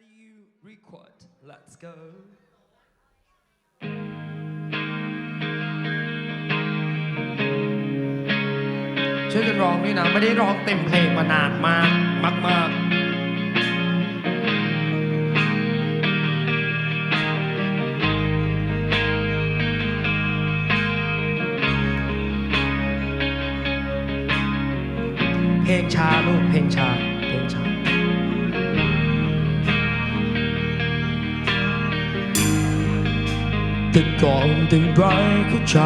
Ready you record let's go ช่วยกันร้องด้วยนะ ไม่ได้ร้องเต็มเพลงมานานมากมากๆเพลงช้าลูกเพลงช้าเพลงช้า แต่ก่อนได้ไรเข้าใจ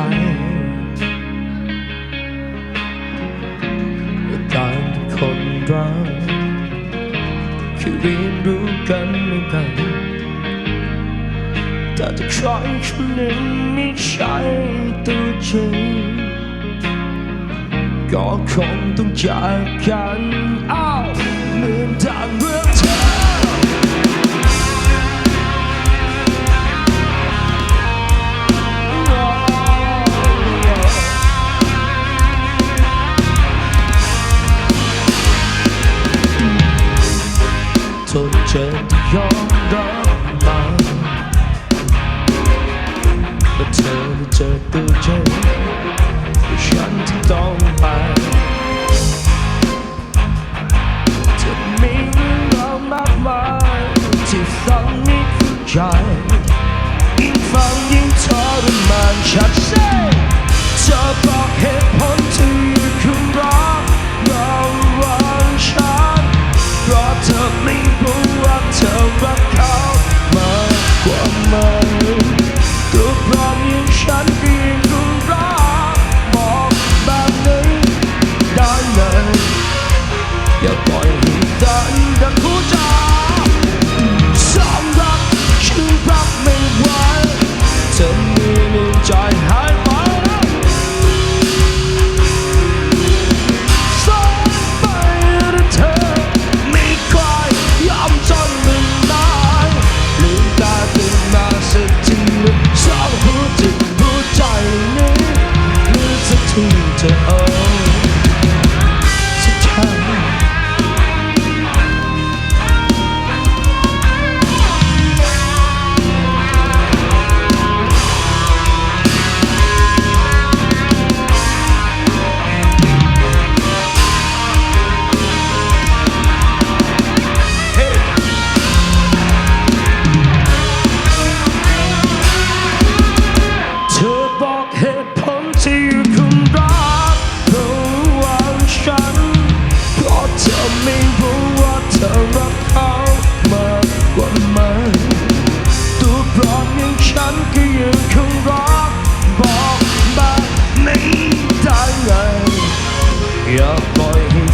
ว่าการเป็นคนรักคือเรียนรู้กันไม่กันแต่ถ้าใครคนหนึ่งไม่ใช่ตัวจริงก็คงต้องจากกันอ้าวเหมือนทางเรื่องเธอ ทนเจ็บที่ยอมรับมาและเธอได้เจอตัวจริงฉันที่ต้องไปจะมีเรื่องราวมากมายที่ฟังม่เข้าใจยิ่งฟังยิ่งทรมานชัดเจ ที อ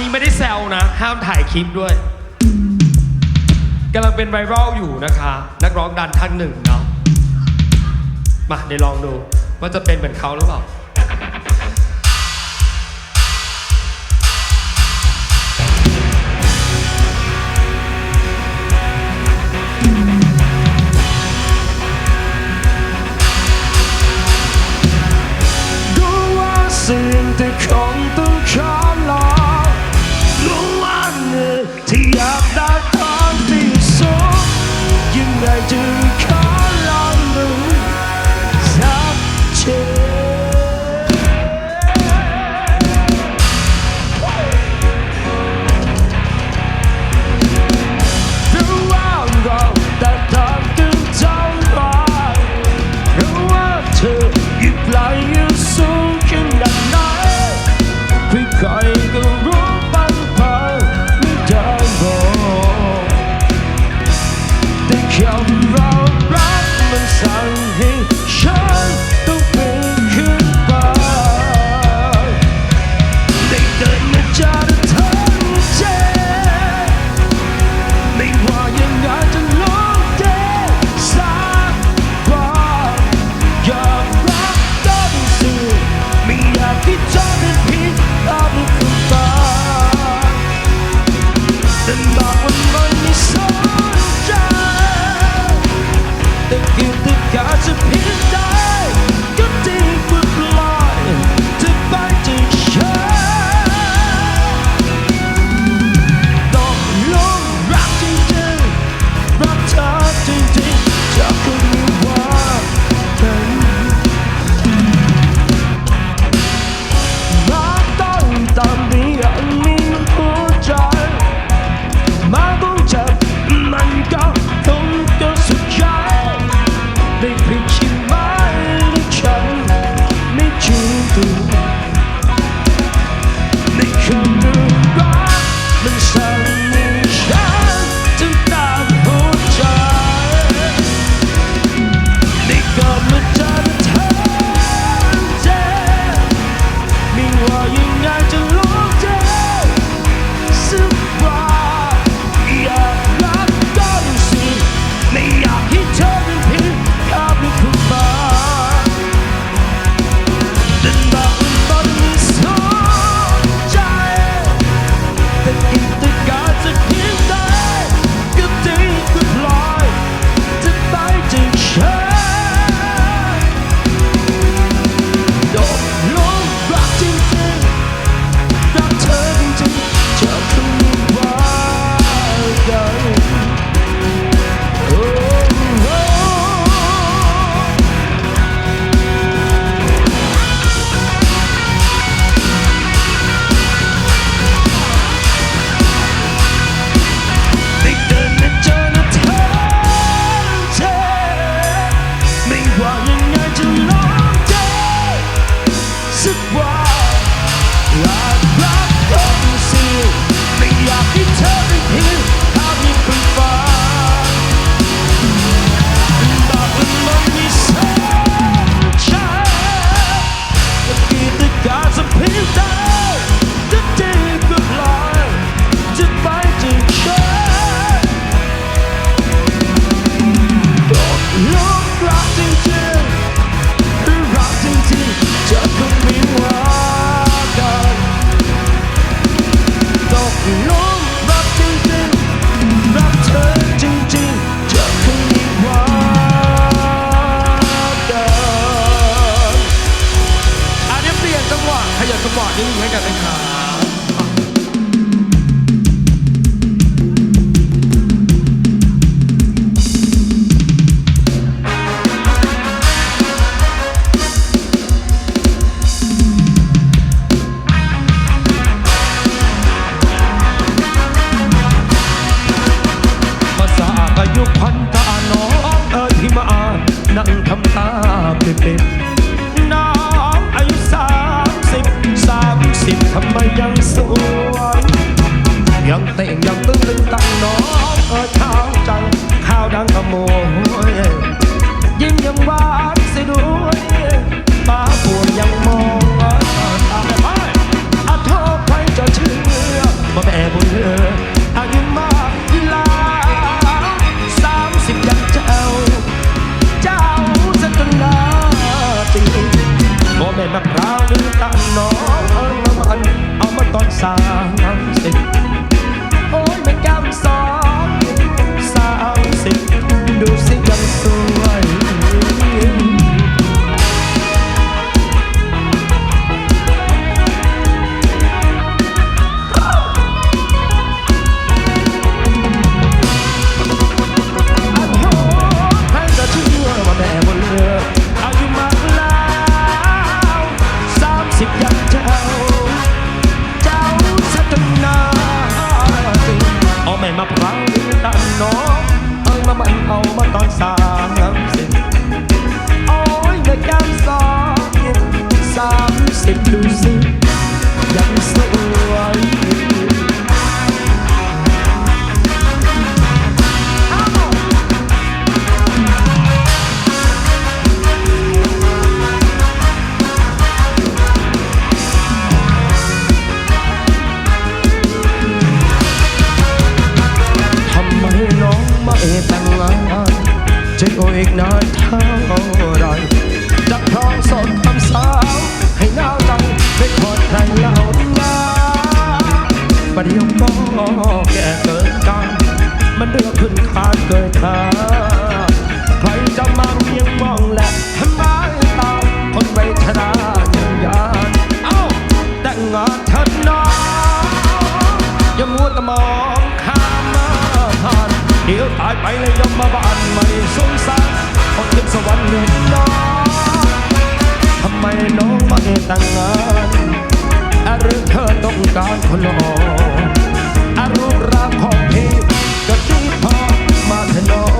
นี้ไม่ได้แซวนะ ห้ามถ่ายคลิปด้วยกำลังเป็นไวรัลอยู่นะคะ นักร้องดันท่านหนึ่งเนาะมาเดี๋ยวลองดูว่าจะเป็นเหมือนเขาหรือเปล่ารู้ว่าสิ่งที่คงต้องขอลอ ยังเอีกตั้งหลายจะอยู่อีกนานเท่าไรจะพร้องสดคำสาวให้น่าดังไม่ขอดใครเล่ามาประเดี๋ยวก็แก่เกิดกันมันเดืองขึ้นคาดเกิดทาง ไม่เลยยอมมาบ้านไม่สงสารคนขึ้นสวรรค์เห็นน้องทำไมน้องมาแต่งงานหรือเธอต้องการคนหล่อรูปร่างของพี่ก็ดีพอมาเถอะน้อง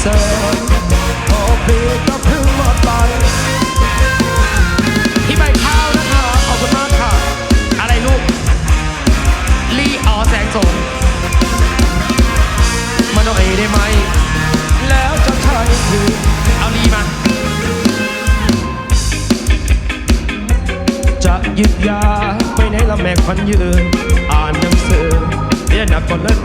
เสพอยนก็พิ่งหมดไปพี่ใบข้าวนคะขอบคุณมากอะไรลูกลีอ๋อแสงสงมาน่อยไดไหม แล้วจะใช้คือเอาลีมา จะหยุดยาไปไหนละแม่ควันยืน อ่านหนังสือเรียนหนักกว่าเลิ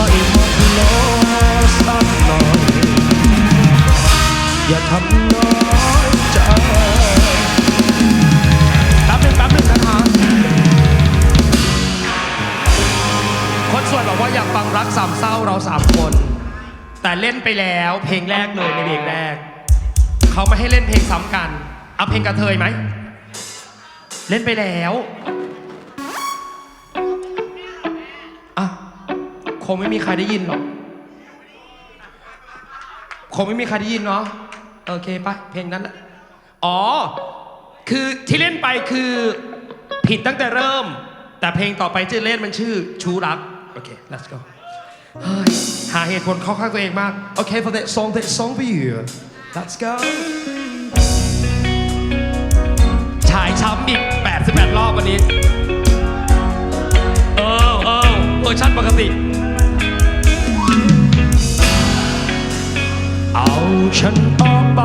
ไม่หมดลสักหน่อยอย่าทำน้อยใจแป๊บนึงแป๊นึงนะฮะคนส่วนบอกว่าอยากฟังรักสามเศร้าเราสามคน แต่เล่นไปแล้วเพลงแรกเลยในเบรกแรก เขาไม่ให้เล่นเพลงซ้ำกัน เอาเพลงกระเทยไหม เล่นไปแล้ว งไม่มีใครได้ยินหรอกคงไม่มีใครได้ยินเนาะโอเคปะเพลงนั้นแหละอ๋อ คือที่เล่นไปคือผิดตั้งแต่เริ่ม แต่เพลงต่อไปที่เล่นมันชื่อชูรัก โอเค let's go เฮ้ยหาเหตุผลเข้าข้างตัวเองมาก โอเค for that song that song for you let's go ฉายช้ำอีก 88 รอบวันนี้ เออเออเวอร์ชันปกติ ฉันออกไป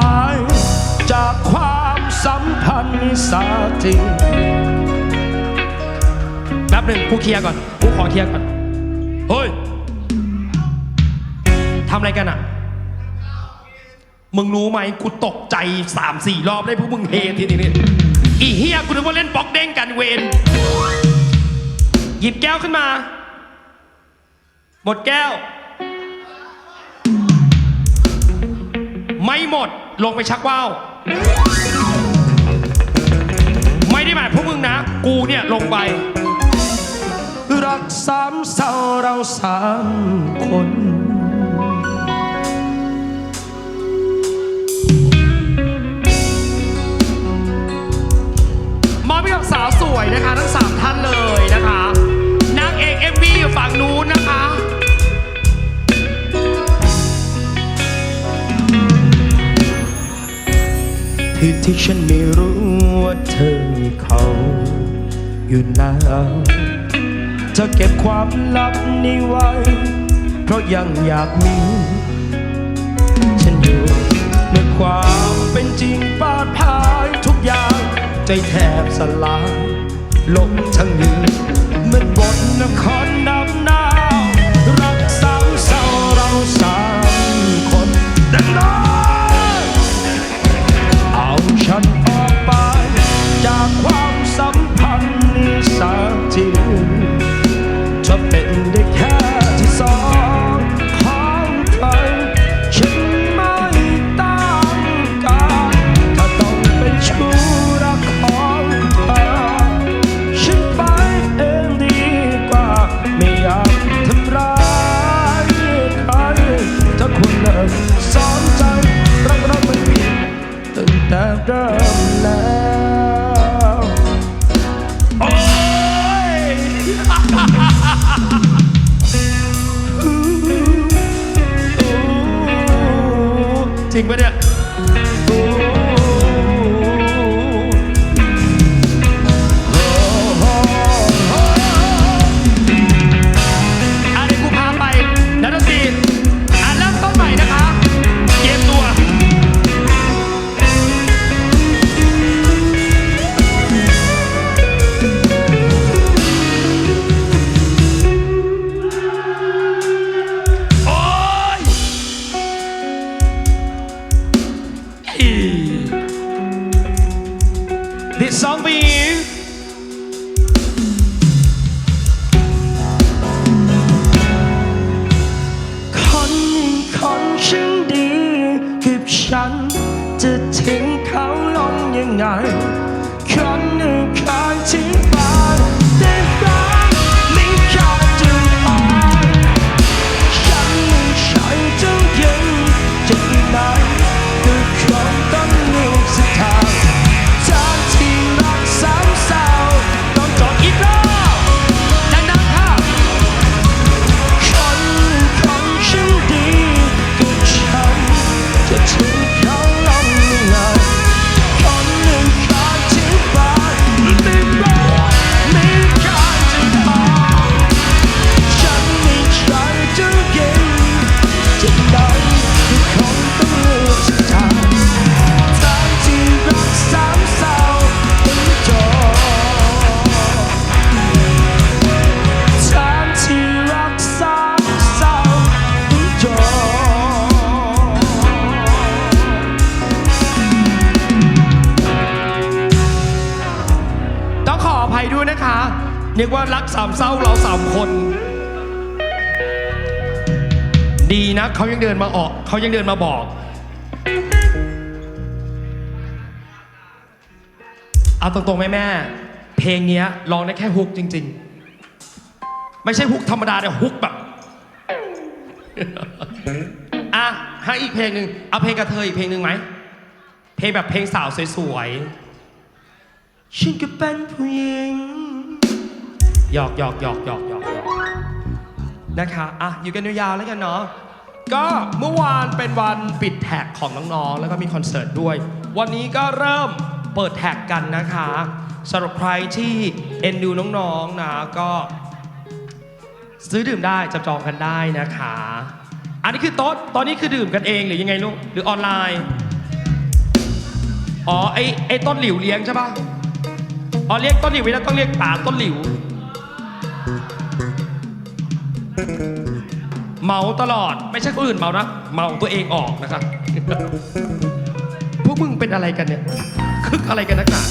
จากความสัมพันธ์สักทีแป๊บหนึ่งกูเคลียร์ก่อนกูขอเคลียร์ก่อน เฮ้ยทำอะไรกันอะ มึงรู้ไหมกูตกใจสามสี่รอบได้พวกมึงเฮทีนี้นี่อีเฮียกูนึกว่าเล่นปอกเด้งกันเวนหยิบแก้วขึ้นมา หมดแก้ว ไม่หมดลงไปชักว่าวไม่ได้หมายพวกมึงนะ กูเนี่ยลงไป รักสามเศร้าเราสาม ที่ฉันไม่รู้ว่าเธอมีเขาอยู่แล้วเธอเก็บความลับนี้ไว้ เพราะยังอยากมี ฉันอยู่ในความเป็นจริงปาดพายทุกอย่าง ใจแทบสลายลมทั้งยืนเหมือนบทนคร จริงปะเนี่ยามเศร้าเราสามคน ดีนะเขายังเดินมาออกเขายังเดินมาบอก เอาตรงๆแม่แม่ เพลงนี้ร้องได้แค่ฮุกจริง ๆ ไม่ใช่ฮุกธรรมดาแต่ฮุกแบบอะให้อีกเพลงหนึ่งเอาเพลงกระเทยอีกเพลงหนึ่งไหมเพลงแบบเพลงสาวสวยๆฉันก็เป็นผู้หญิง หยอกหยอกหยอกหยอกหยอกหยอกนะคะอะอยู่กันยาวๆแล้วกันเนาะก็เมื่อวานเป็นวันปิดแท็กของน้องๆ แล้วก็มีคอนเสิร์ตด้วย วันนี้ก็เริ่มเปิดแท็กกันนะคะสำหรับใครที่เอ็นดูน้องๆนะก็ ซื้อดื่มได้จับจองกันได้นะคะ อันนี้คือโต๊ะตอนนี้คือดื่มกันเองหรือยังไงลูกหรือออนไลน์อ๋อไอไอต้นหลิวเลี้ยงใช่ปะอ๋อเรียกต้นหลิวไม่ได้ต้องเรียกป่าต้นหลิว เมาตลอดไม่ใช่คนอื่นเมานะ เมาตัวเองออกนะครับ พวกมึงเป็นอะไรกันเนี่ย คึกอะไรกันนักหนา